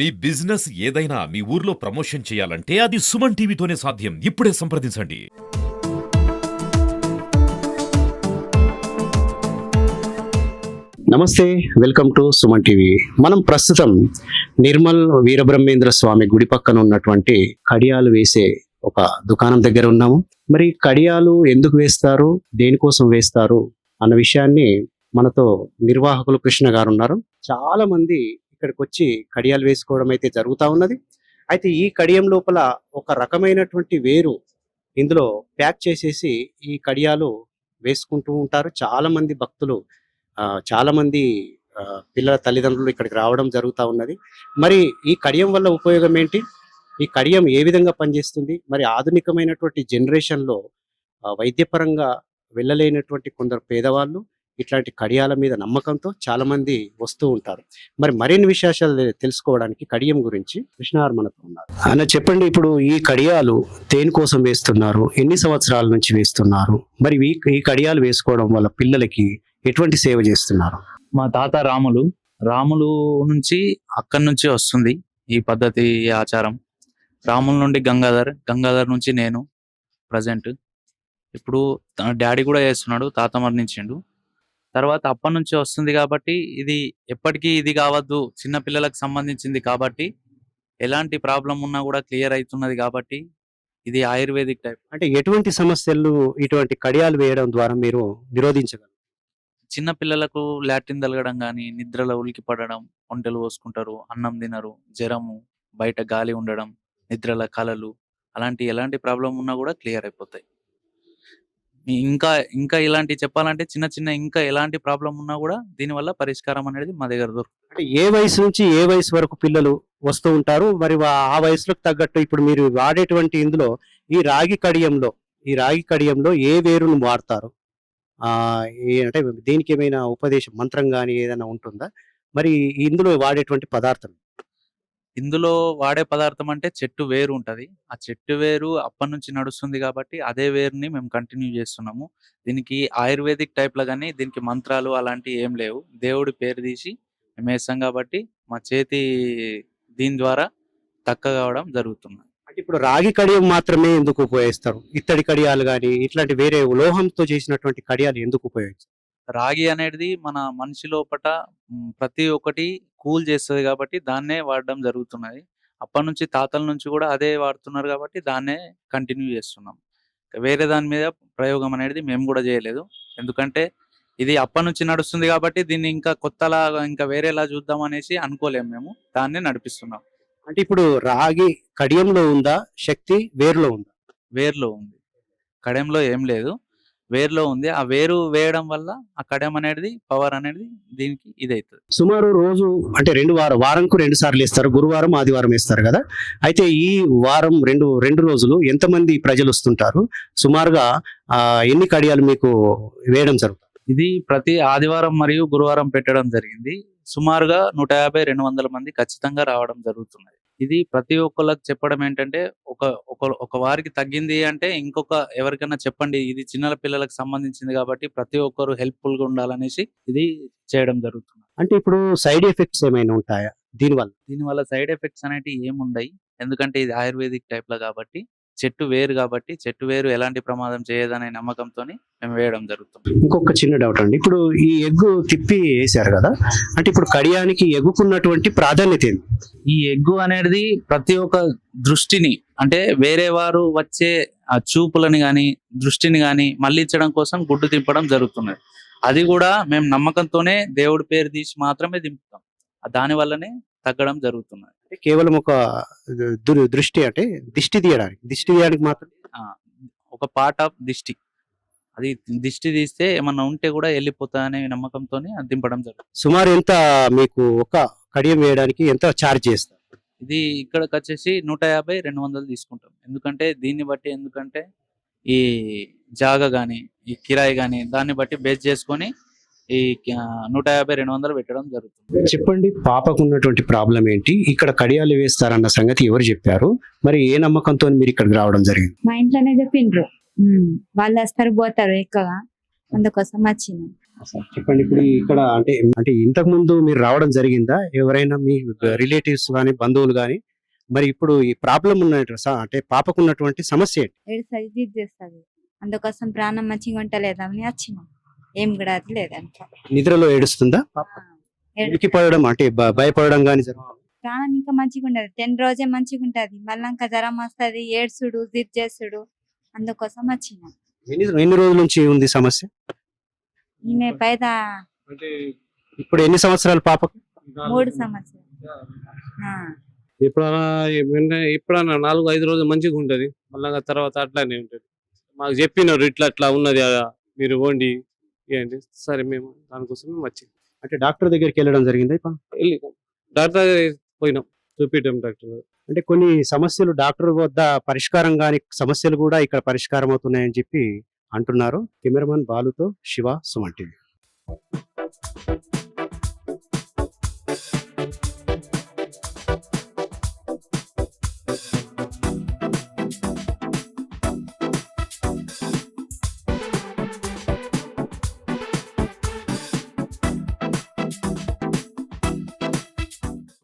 మీ business ఏదైనా మీ ఊర్లో promotion చేయాలంటే అది సుమన్ టీవీతోనే సాధ్యం. ఇప్పుడే సంప్రదించండి. నమస్తే వెల్కమ్ టు సుమన్ టీవీ. మనం ప్రస్తుతం నిర్మల్ వీరబ్రహ్మేంద్ర స్వామి గుడి పక్కన ఉన్నటువంటి కడియాలు వేసే ఒక దుకాణం దగ్గర ఉన్నాము. మరి కడియాలు ఎందుకు వేస్తారు దేనికోసం వేస్తారు అన్న విషయాన్ని మనతో నిర్వాహకులు కృష్ణ గారు ఉన్నారు. చాలా మంది ఇక్కడికి వచ్చి కడియాలు వేసుకోవడం అయితే జరుగుతూ ఉన్నది. అయితే ఈ కడియం లోపల ఒక రకమైనటువంటి వేరు ఇందులో ప్యాక్ చేసేసి ఈ కడియాలు వేసుకుంటూ ఉంటారు. చాలా మంది భక్తులు చాలామంది పిల్లల తల్లిదండ్రులు ఇక్కడికి రావడం జరుగుతూ ఉన్నది. మరి ఈ కడియం వల్ల ఉపయోగం ఏంటి? ఈ కడియం ఏ విధంగా పనిచేస్తుంది? మరి ఆధునికమైనటువంటి జనరేషన్లో వైద్యపరంగా వెళ్ళలేనటువంటి కొందరు పేదవాళ్ళు ఇట్లాంటి కడియాల మీద నమ్మకంతో చాలా మంది వస్తూ ఉంటారు. మరి మరిన్ని విశేషాలు తెలుసుకోవడానికి కడియం గురించి కృష్ణార్ మనతో ఉన్నారు. అన్న చెప్పండి. ఇప్పుడు ఈ కడియాలు దేనికోసం వేస్తున్నారు. ఎన్ని సంవత్సరాల నుంచి వేస్తున్నారు? మరి ఈ ఈ కడియాలు వేసుకోవడం వల్ల పిల్లలకి ఎటువంటి సేవ చేస్తున్నారు? మా తాత రాములు రాములు నుంచి అక్కడి నుంచి వస్తుంది ఈ పద్ధతి ఈ ఆచారం. రాముల నుండి గంగాధర్ గంగాధర్ నుంచి నేను ప్రజెంట్. ఇప్పుడు తన డాడీ కూడా చేస్తున్నాడు తాత మరణించిండు. తర్వాత అప్పటి నుంచి వస్తుంది కాబట్టి ఇది ఎప్పటికీ ఇది కావద్దు. చిన్న పిల్లలకు సంబంధించింది కాబట్టి ఎలాంటి ప్రాబ్లం ఉన్నా కూడా క్లియర్ అవుతున్నది కాబట్టి ఇది ఆయుర్వేదిక్ టైప్. అంటే ఎటువంటి సమస్యలు ఇటువంటి కడియాలు వేయడం ద్వారా మీరు నిరోధించగలరు? చిన్న పిల్లలకు లాట్రిన్ తలగడం కానీ నిద్రలో ఉలికి పడడం ఒంటెలు పోసుకుంటారు అన్నం తినరు జ్వరము బయట గాలి ఉండడం నిద్రల కలలు అలాంటి ఎలాంటి ప్రాబ్లం ఉన్నా కూడా క్లియర్ అయిపోతాయి. ఇంకా ఇంకా ఇలాంటి చెప్పాలంటే చిన్న చిన్న ఇంకా ఎలాంటి ప్రాబ్లం ఉన్నా కూడా దీనివల్ల పరిష్కారం అనేది మా దగ్గర దొరుకుతుంది అంటే ఏ వయసు నుంచి ఏ వయసు వరకు పిల్లలు వస్తూ ఉంటారు? మరి ఆ వయసులకు తగ్గట్టు ఇప్పుడు మీరు వాడేటువంటి ఇందులో ఈ రాగి కడియంలో ఈ రాగి కడియంలో ఏ వేరును వాడతారు? ఏ- అంటే దీనికి ఏమైనా ఉపదేశం మంత్రం కానీ ఏదైనా ఉంటుందా? మరి ఇందులో వాడేటువంటి పదార్థం. ఇందులో వాడే పదార్థం అంటే చెట్టు వేరు ఉంటది. ఆ చెట్టు వేరు అప్పటి నుంచి నడుస్తుంది కాబట్టి అదే వేరుని మేము కంటిన్యూ చేస్తున్నాము. దీనికి ఆయుర్వేదిక్ టైప్లో కానీ దీనికి మంత్రాలు అలాంటివి ఏం లేవు. దేవుడి పేరు తీసి మేము వేస్తాం కాబట్టి మా చేతి దీని ద్వారా తక్క కావడం జరుగుతుంది. అంటే ఇప్పుడు రాగి కడియం మాత్రమే ఎందుకు ఉపయోగిస్తారు? ఇత్తడి కడియాలు కానీ ఇట్లాంటి వేరే లోహంతో చేసినటువంటి కడియాలు ఎందుకు ఉపయోగిస్తారు? రాగి అనేది మన మనిషి లోపట ప్రతి ఒక్కటి కూల్ చేస్తుంది కాబట్టి దాన్నే వాడడం జరుగుతున్నది. అప్పటి నుంచి తాతల నుంచి కూడా అదే వాడుతున్నారు కాబట్టి దాన్నే కంటిన్యూ చేస్తున్నాం. వేరే దాని మీద ప్రయోగం అనేది మేము కూడా చేయలేదు. ఎందుకంటే ఇది అప్పటి నుంచి నడుస్తుంది కాబట్టి దీన్ని ఇంకా కొత్తలా ఇంకా వేరేలా చూద్దాం అనేసి అనుకోలేము మేము. దాన్నే నడిపిస్తున్నాం. అంటే ఇప్పుడు రాగి కడియంలో ఉందా? శక్తి వేరులో ఉందా? వేరులో ఉంది. కడెంలో ఏం లేదు. వేరులో ఉంది. ఆ వేరు వేయడం వల్ల ఆ కడెం అనేది పవర్ అనేది దీనికి ఇదవుతుంది సుమారు రోజు అంటే రెండు వారం వారంకు రెండు సార్లు ఇస్తారు గురువారం ఆదివారం ఇస్తారు కదా. అయితే ఈ వారం రెండు రెండు రోజులు ఎంతమంది ప్రజలు వస్తుంటారు? సుమారుగా ఆ, ఎన్ని కడియాలు మీకు వేయడం జరుగుతుంది? ఇది ప్రతి ఆదివారం మరియు గురువారం పెట్టడం జరిగింది. సుమారుగా నూట యాభై రెండు వందల మంది ఖచ్చితంగా రావడం జరుగుతున్నది. ఇది ప్రతి ఒక్కళ్ళకి చెప్పడం ఏంటంటే ఒక ఒక ఒక వారికి తగ్గింది అంటే ఇంకొక ఎవరికైనా చెప్పండి ఇది చిన్న పిల్లలకు సంబంధించింది కాబట్టి ప్రతి ఒక్కరు హెల్ప్ఫుల్గా ఉండాలనేసి ఇది చేయడం జరుగుతుంది. అంటే ఇప్పుడు సైడ్ ఎఫెక్ట్స్ ఏమైనా ఉంటాయా దీనివల్ల? దీనివల్ల సైడ్ ఎఫెక్ట్స్ అనేటివి ఏముండయి? ఎందుకంటే ఇది ఆయుర్వేదిక్ టైప్లో కాబట్టి చెట్టు వేరు కాబట్టి చెట్టు వేరు ఎలాంటి ప్రమాదం చేయదనే నమ్మకంతో మేము వేయడం జరుగుతుంది. ఇంకొక చిన్న డౌట్ అండి. ఇప్పుడు ఈ ఎగ్గు తిప్పి వేశారు కదా అంటే ఇప్పుడు కడియానికి ఎగ్గుకున్నటువంటి ప్రాధాన్యత ఏంది ఈ ఎగ్గు అనేది ప్రతి ఒక్క దృష్టిని అంటే వేరే వారు వచ్చే ఆ చూపులని గాని దృష్టిని గాని మళ్ళించడం కోసం గుడ్డు తిప్పడం జరుగుతున్నది. అది కూడా మేము నమ్మకంతోనే దేవుడి పేరు తీసి మాత్రమే దింపుతాం. దాని వల్లనే తగ్గడం జరుగుతున్నది. అంటే కేవలం ఒక దృష్టి అంటే దిష్టి తీయడానికి. దిష్టి తీయడానికి మాత్రం ఒక పార్ట్ ఆఫ్ దిష్టి. అది దిష్టి తీస్తే ఏమన్నా ఉంటే కూడా వెళ్ళిపోతాయనే నమ్మకంతోనే అది దింపడం జరుగుతుంది. సుమారు ఎంత మీకు ఒక కడియం వేయడానికి ఎంత ఛార్జ్ చేస్తారు? ఇది ఇక్కడికి వచ్చేసి నూట యాభై రెండు వందలు తీసుకుంటాం. ఎందుకంటే దీన్ని బట్టి ఎందుకంటే ఈ జాగా కానీ ఈ కిరాయి కానీ దాన్ని బట్టి బేస్ చేసుకొని ఈ నూట యాభై రెండు వందలు పెట్టడం జరుగుతుంది. చెప్పండి పాపకు ఉన్నటువంటి ప్రాబ్లం ఏంటి? ఇక్కడ కడియాలు వేస్తారన్న సంగతి ఎవరు చెప్పారు? మరి ఏ నమ్మకంతో మీరు ఇక్కడికి రావడం జరిగింది? మా ఇంట్లోనే చెప్పిండ్రు. వాళ్ళు వస్తారు పోతారు ఎక్కువగా. అందుకోసం వచ్చినాం. చెప్పండి ఇప్పుడు ఇక్కడ అంటే అంటే ఇంతకు ముందు మీరు రావడం జరిగిందా? ఎవరైనా మీ రిలేటివ్స్ కానీ బంధువులు కానీ మరి ఇప్పుడు ఈ ప్రాబ్లం ఉన్న అంటే పాపకు ఉన్నటువంటి సమస్య ఏంటి? ఏడుస్తుంది అందుకోసం ప్రాణం మంచిగా ఉంటలేదని వచ్చినాం. ఏం కూడా అది లేదంట. నిద్రలో ఏడుస్తుందా? పాప పడడం అంటే భయపడడం కానీ ప్రాణం ఇంకా మంచిగా ఉండదు టెన్ రోజే మంచిగా ఉంటది మళ్ళీ ఇంకా జ్వరం వస్తుంది ఏడ్సుడు జిద్ చేసుడు అందుకోసం వచ్చినాం. ఎన్ని రోజుల నుంచి ఉంది సమస్య? ఈమె పైద ఇప్పుడు ఎన్ని సంవత్సరాలు పాపకు మూడు సంవత్సరాలు. ఎప్పుడన్నా నాలుగు ఐదు రోజులు మంచిగా ఉంటది మళ్ళా తర్వాత అట్లానే ఉంటది. మాకు చెప్పినారు ఇట్లా అట్లా ఉన్నది మీరు పోండి. ఏంటి? సరే మేము దానికోసం మేము వచ్చి అంటే డాక్టర్ దగ్గరికి వెళ్ళడం జరిగిందా? వెళ్ళి డాక్టర్ దగ్గర పోయినాం. చూపించాం డాక్టర్. అంటే కొన్ని సమస్యలు డాక్టర్ వద్ద పరిష్కారం కాని సమస్యలు కూడా ఇక్కడ పరిష్కారం అవుతున్నాయని చెప్పి అంటున్నారు. కెమెరామన్ బాలుతో శివ సుమన్ టీవీ.